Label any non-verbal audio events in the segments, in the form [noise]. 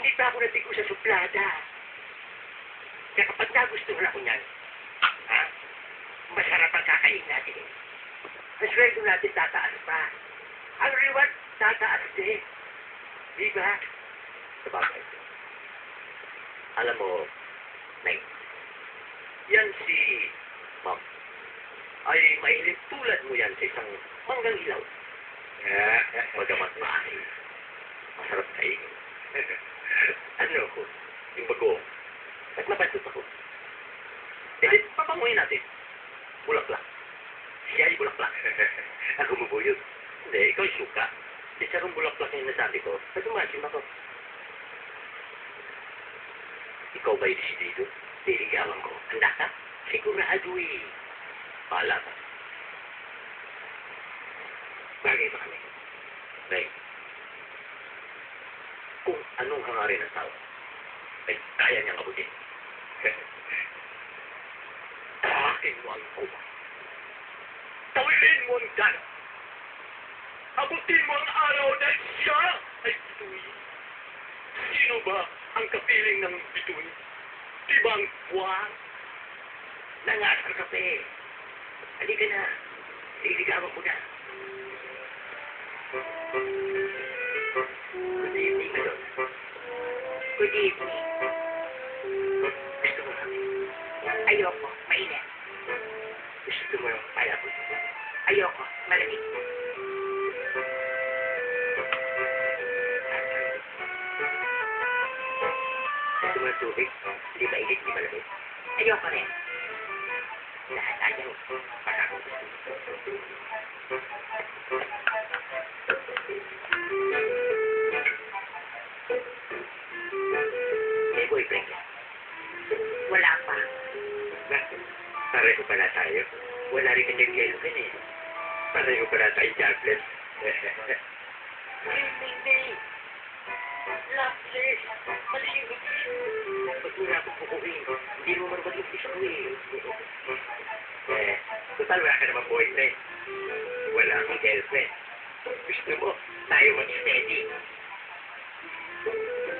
Hindi pa ako natigo sa suplada. Kaya kapag nagustuhan ako niyan, ha? Masarap ang kakain natin. Ang sweldo natin tataas pa. Ang reward tataas din. Di ba? Sabagay. Alam mo, Nay, yan si Ma'am. Ay mahilig tulad mo yan sa isang manggang ilaw. Eh, Magamat maaari. Masarap kainin. ano, yung bago, at mabandot ako. Eh, di, papanguhin natin. Bulaklak. Siya ay bulaklak. Ako mabuyot. Hindi, ikaw ay suka. Isa kong bulaklak yung nasabi ko, at umasim ako. Ikaw ba'y desidido? Diligawan ko. Handa ka? Sigurado eh. Bahala ka. Bagay ba kami? Nay, kung anong hangarin ng tao, ay kaya niyang abutin. [laughs] Tahakin mo ang kuma. Tawilin mo ang gana. Abutin mo ang araw na siya ay bituin. Sino ba ang kapiling ng bituin? Tibang buwan? Nangas ang kape. Halika na. Liligawan ko na. Good evening, Madam. Good evening. Gusto mo kami? Ayoko. Mainit. Gusto mo yung palabot? Ayoko. Malamig. Gusto mo ng ba init, di ba lamig? Ayoko rin. Lahat ayaw. Baka ako gusto. May boyfriend. Wala pa. Bakit? Pareho pala tayo. Wala rin kanyang yelo ka eh. Pareho pala tayo jobless. Hindi. Loveless. Malimit. Ba't wala akong kukuhin? Hindi mo man maging piso eh. Eh, total wala ka naman boyfriend. Wala akong girlfriend. Gusto mo, tayo mag-steady.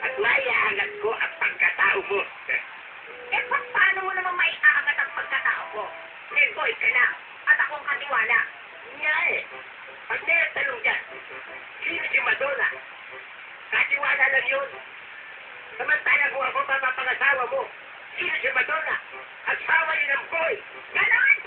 At maiaangat ko ang pagkatao mo. Eh, pa- paano mo naman maiaangat ang pagkatao ko? Eh, boy ka. At akong katiwala. Nga eh. Pag naitanong dyan, sino si Madonna? Katiwala lang yun. Samantala kung ako mapapangasawa mo, sino si Madonna? Asawa yun ng boy. Ganon!